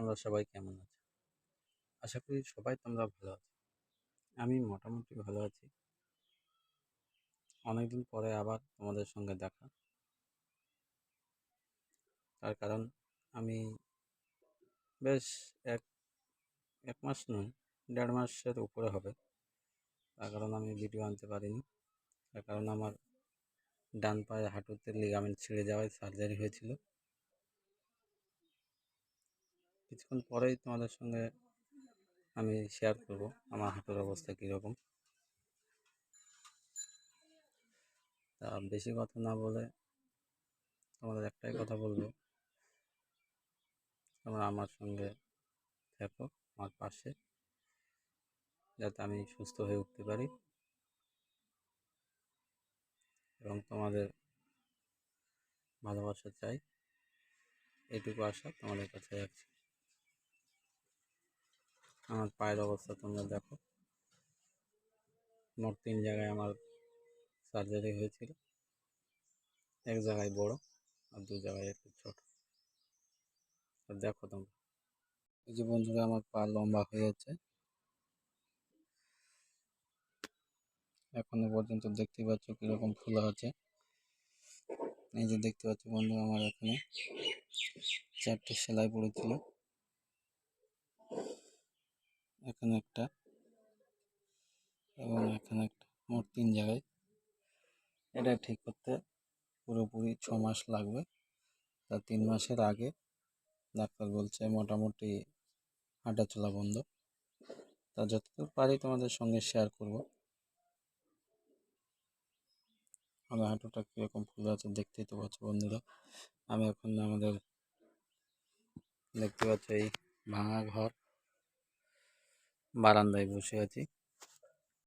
তোমরা সবাই কেমন আছো? আশা করি সবাই তোমরা ভালো আছো। আমি মোটামুটি ভালো আছি। অনেকদিন পরে আবার তোমাদের সঙ্গে দেখা। তার কারণ আমি বেশ এক এক মাস নয়, দেড় মাসের উপরে হবে। তার কারণ আমি ভিডিও আনতে পারিনি। তার কারণ আমার ডান পায়ে হাঁটুতে লিগামেন্ট ছিঁড়ে যাওয়ায় সার্জারি হয়েছিল। কিছুক্ষণ পরেই তোমাদের সঙ্গে আমি শেয়ার করব, আমার হাঁটুর অবস্থা কীরকম। তা বেশি কথা না বলে তোমাদের একটাই কথা বলব, তোমরা আমার সঙ্গে থাকো, আমার পাশে, যাতে আমি সুস্থ হয়ে উঠতে পারি। এবং তোমাদের ভালোবাসা চাই এটুকু আশা তোমাদের কাছে রাখছি। আমার পায়ের অবস্থা তোমরা দেখো। মোট তিন জায়গায় আমার সার্জারি হয়েছিল। এক জায়গায় বড় আর দু জায়গায় একটু ছোট। আর দেখো তোমরা। এই যে বন্ধুরা, আমার পা লম্বা হয়ে যাচ্ছে। এখনও পর্যন্ত দেখতে পাচ্ছ কীরকম ফুলা আছে এই যে দেখতে পাচ্ছ বন্ধু আমার এখানে চারটে সেলাই পড়েছিল। এখানে একটা এবং এখানে একটা, মোট তিন জায়গায়। এটা ঠিক করতে পুরোপুরি ছ মাস লাগবে। তা তিন মাসের আগে ডাক্তার বলছে মোটামুটি হাঁটাচলা বন্ধ। তা যতদূর পারি তোমাদের সঙ্গে শেয়ার করব। আমার হাঁটুটা কীরকম ফুলে আছে দেখতেই তো পাচ্ছ বন্ধুরা। আমি এখন আমাদের দেখতে পাচ্ছ এই ভাঙা ঘর। বারান্দায় বসে আছি।